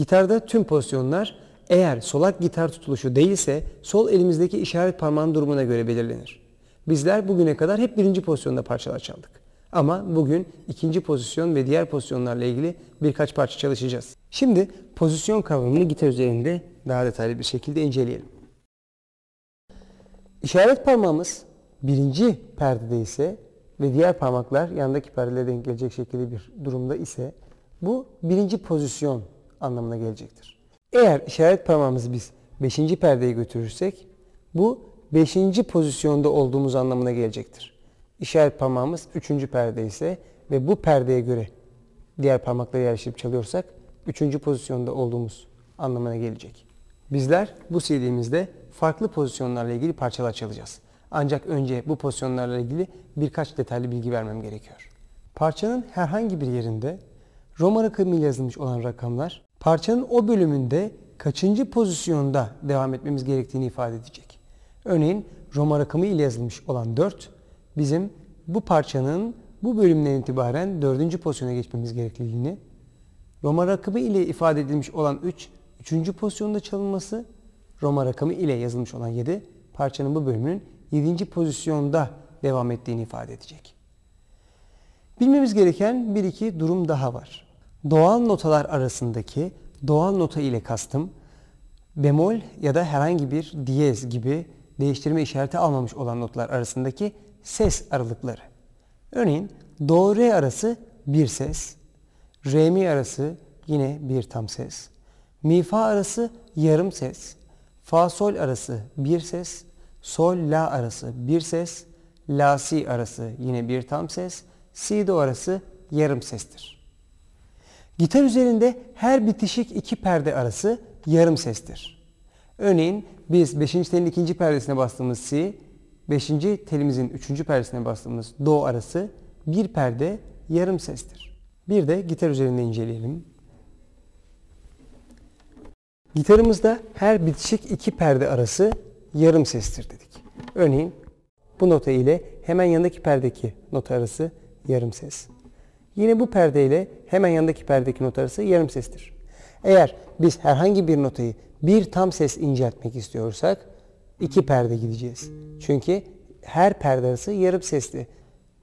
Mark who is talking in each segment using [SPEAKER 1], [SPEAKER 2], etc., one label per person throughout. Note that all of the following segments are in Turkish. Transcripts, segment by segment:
[SPEAKER 1] Gitarda tüm pozisyonlar eğer solak gitar tutuluşu değilse sol elimizdeki işaret parmağının durumuna göre belirlenir. Bizler bugüne kadar hep birinci pozisyonda parçalar çaldık. Ama bugün ikinci pozisyon ve diğer pozisyonlarla ilgili birkaç parça çalışacağız. Şimdi pozisyon kavramını gitar üzerinde daha detaylı bir şekilde inceleyelim. İşaret parmağımız birinci perdede ise ve diğer parmaklar yandaki perdelere denk gelecek şekilde bir durumda ise bu birinci pozisyon anlamına gelecektir. Eğer işaret parmağımızı biz beşinci perdeye götürürsek bu beşinci pozisyonda olduğumuz anlamına gelecektir. İşaret parmağımız üçüncü perde ise ve bu perdeye göre diğer parmakları yerleştirip çalıyorsak üçüncü pozisyonda olduğumuz anlamına gelecek. Bizler bu CD'mizde farklı pozisyonlarla ilgili parçalar çalacağız. Ancak önce bu pozisyonlarla ilgili birkaç detaylı bilgi vermem gerekiyor. Parçanın herhangi bir yerinde Roma rakamıyla yazılmış olan rakamlar parçanın o bölümünde kaçıncı pozisyonda devam etmemiz gerektiğini ifade edecek. Örneğin Roma rakamı ile yazılmış olan 4 bizim bu parçanın bu bölümden itibaren dördüncü pozisyona geçmemiz gerekliliğini, Roma rakamı ile ifade edilmiş olan 3, üçüncü pozisyonda çalınması, Roma rakamı ile yazılmış olan 7, parçanın bu bölümünün 7. pozisyonda devam ettiğini ifade edecek. Bilmemiz gereken bir iki durum daha var. Doğal notalar arasındaki doğal nota ile kastım bemol ya da herhangi bir diyez gibi değiştirme işareti almamış olan notlar arasındaki ses aralıkları. Örneğin do re arası bir ses, re mi arası yine bir tam ses, mi fa arası yarım ses, fa sol arası bir ses, sol la arası bir ses, la si arası yine bir tam ses, si do arası yarım sestir. Gitar üzerinde her bitişik iki perde arası yarım sestir. Örneğin biz 5. telin ikinci perdesine bastığımız si, 5. telimizin 3. perdesine bastığımız do arası bir perde yarım sestir. Bir de gitar üzerinde inceleyelim. Gitarımızda her bitişik iki perde arası yarım sestir dedik. Örneğin bu nota ile hemen yanındaki perdeki nota arası yarım ses. Yine bu perde ile hemen yanındaki perdeki nota arası yarım sestir. Eğer biz herhangi bir notayı bir tam ses inceltmek istiyorsak iki perde gideceğiz. Çünkü her perde arası yarım sesli.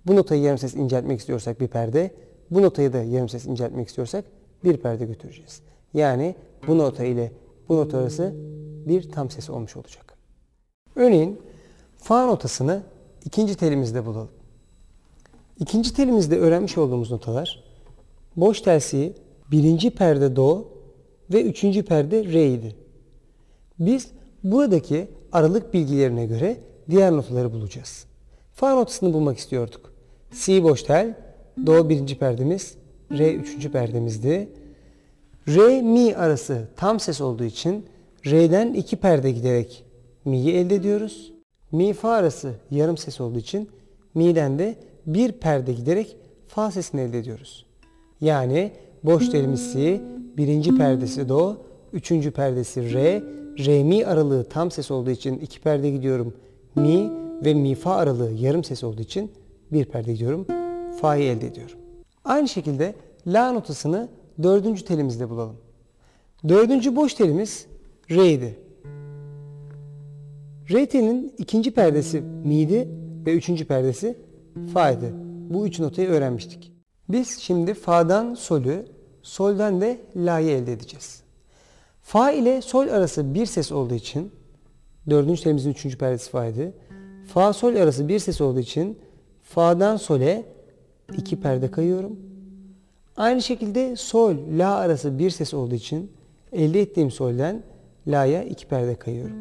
[SPEAKER 1] Bu notayı yarım ses inceltmek istiyorsak bir perde, bu notayı da yarım ses inceltmek istiyorsak bir perde götüreceğiz. Yani bu nota ile bu nota arası bir tam ses olmuş olacak. Örneğin fa notasını ikinci telimizde bulalım. İkinci telimizde öğrenmiş olduğumuz notalar boş telsi birinci perde do ve üçüncü perde re idi. Biz buradaki aralık bilgilerine göre diğer notaları bulacağız. Fa notasını bulmak istiyorduk. Si boş tel, do birinci perdemiz, re üçüncü perdemizdi. Re mi arası tam ses olduğu için re'den iki perde giderek mi'yi elde ediyoruz. Mi fa arası yarım ses olduğu için mi'den de bir perde giderek fa sesini elde ediyoruz. Yani boş telimiz si, birinci perdesi do, üçüncü perdesi re, re mi aralığı tam ses olduğu için iki perde gidiyorum mi ve mi fa aralığı yarım ses olduğu için bir perde gidiyorum fa'yı elde ediyorum. Aynı şekilde la notasını dördüncü telimizde bulalım. Dördüncü boş telimiz re idi. Re telinin ikinci perdesi mi'di ve üçüncü perdesi fa'ydı. Bu üç notayı öğrenmiştik. Biz şimdi fa'dan solü, soldan de la'yı elde edeceğiz. Fa ile sol arası bir ses olduğu için dördüncü telimizin üçüncü perdesi fa'ydı. Fa sol arası bir ses olduğu için fa'dan sole iki perde kayıyorum. Aynı şekilde sol la arası bir ses olduğu için elde ettiğim solden la'ya iki perde kayıyorum.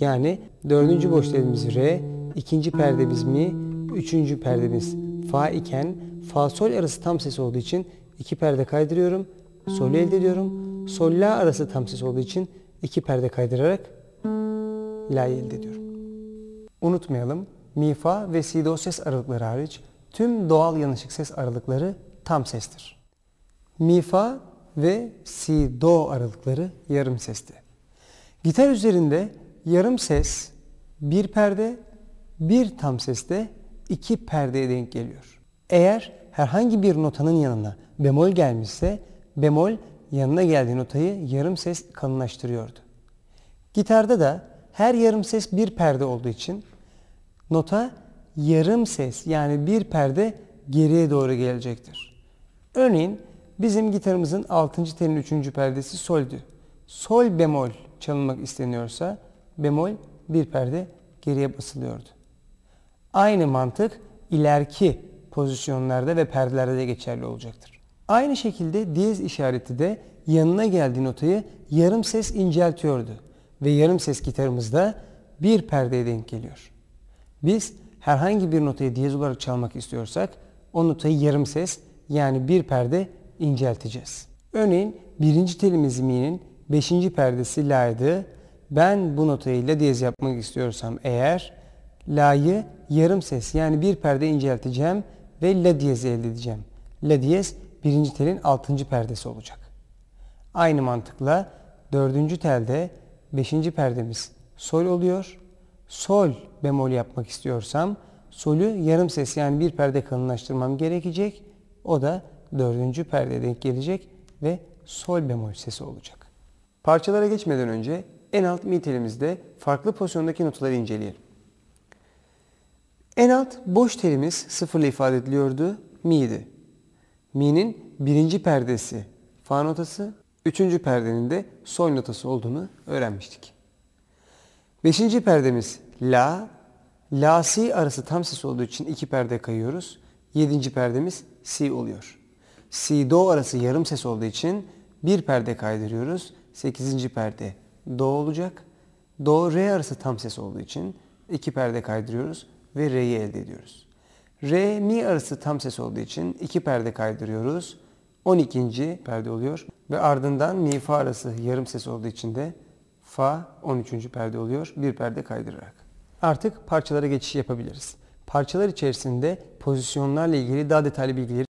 [SPEAKER 1] Yani dördüncü boş telimiz re, ikinci perdemiz mi, üçüncü perdemiz fa iken fa sol arası tam ses olduğu için iki perde kaydırıyorum. Sol'ü elde ediyorum. Sol la arası tam ses olduğu için iki perde kaydırarak la'yı elde ediyorum. Unutmayalım mi fa ve si do ses aralıkları hariç tüm doğal yanışık ses aralıkları tam sestir. Mi fa ve si do aralıkları yarım sesti. Gitar üzerinde yarım ses bir perde, bir tam seste iki perdeye denk geliyor. Eğer herhangi bir notanın yanına bemol gelmişse bemol yanına geldiği notayı yarım ses kalınlaştırıyordu. Gitarda da her yarım ses bir perde olduğu için nota yarım ses yani bir perde geriye doğru gelecektir. Örneğin bizim gitarımızın 6. telin 3. perdesi soldü. Sol bemol çalınmak isteniyorsa bemol bir perde geriye basılıyordu. Aynı mantık ileriki pozisyonlarda ve perdelerde de geçerli olacaktır. Aynı şekilde diyez işareti de yanına geldiği notayı yarım ses inceltiyordu ve yarım ses gitarımızda bir perdeye denk geliyor. Biz herhangi bir notayı diyez olarak çalmak istiyorsak o notayı yarım ses yani bir perde incelteceğiz. Örneğin birinci telimiz mi'nin beşinci perdesi la'ydı. Ben bu notayı la diyez yapmak istiyorsam eğer la'yı yarım ses yani bir perde incelteceğim ve la diyezi elde edeceğim. La diyez birinci telin altıncı perdesi olacak. Aynı mantıkla dördüncü telde beşinci perdemiz sol oluyor. Sol bemol yapmak istiyorsam solü yarım ses yani bir perde kalınlaştırmam gerekecek. O da dördüncü perdeye denk gelecek ve sol bemol sesi olacak. Parçalara geçmeden önce en alt mi telimizde farklı pozisyondaki notaları inceleyelim. En alt boş telimiz sıfırla ifade ediliyordu. Mi'ydi. Mi'nin birinci perdesi fa notası, üçüncü perdenin de sol notası olduğunu öğrenmiştik. Beşinci perdemiz la, la si arası tam ses olduğu için iki perde kayıyoruz. Yedinci perdemiz si oluyor. Si do arası yarım ses olduğu için bir perde kaydırıyoruz. Sekizinci perde do olacak. Do re arası tam ses olduğu için iki perde kaydırıyoruz ve re'yi elde ediyoruz. Re mi arası tam ses olduğu için iki perde kaydırıyoruz. 12. perde oluyor ve ardından mi fa arası yarım ses olduğu için de fa 13. perde oluyor bir perde kaydırarak. Artık parçalara geçiş yapabiliriz. Parçalar içerisinde pozisyonlarla ilgili daha detaylı bilgileri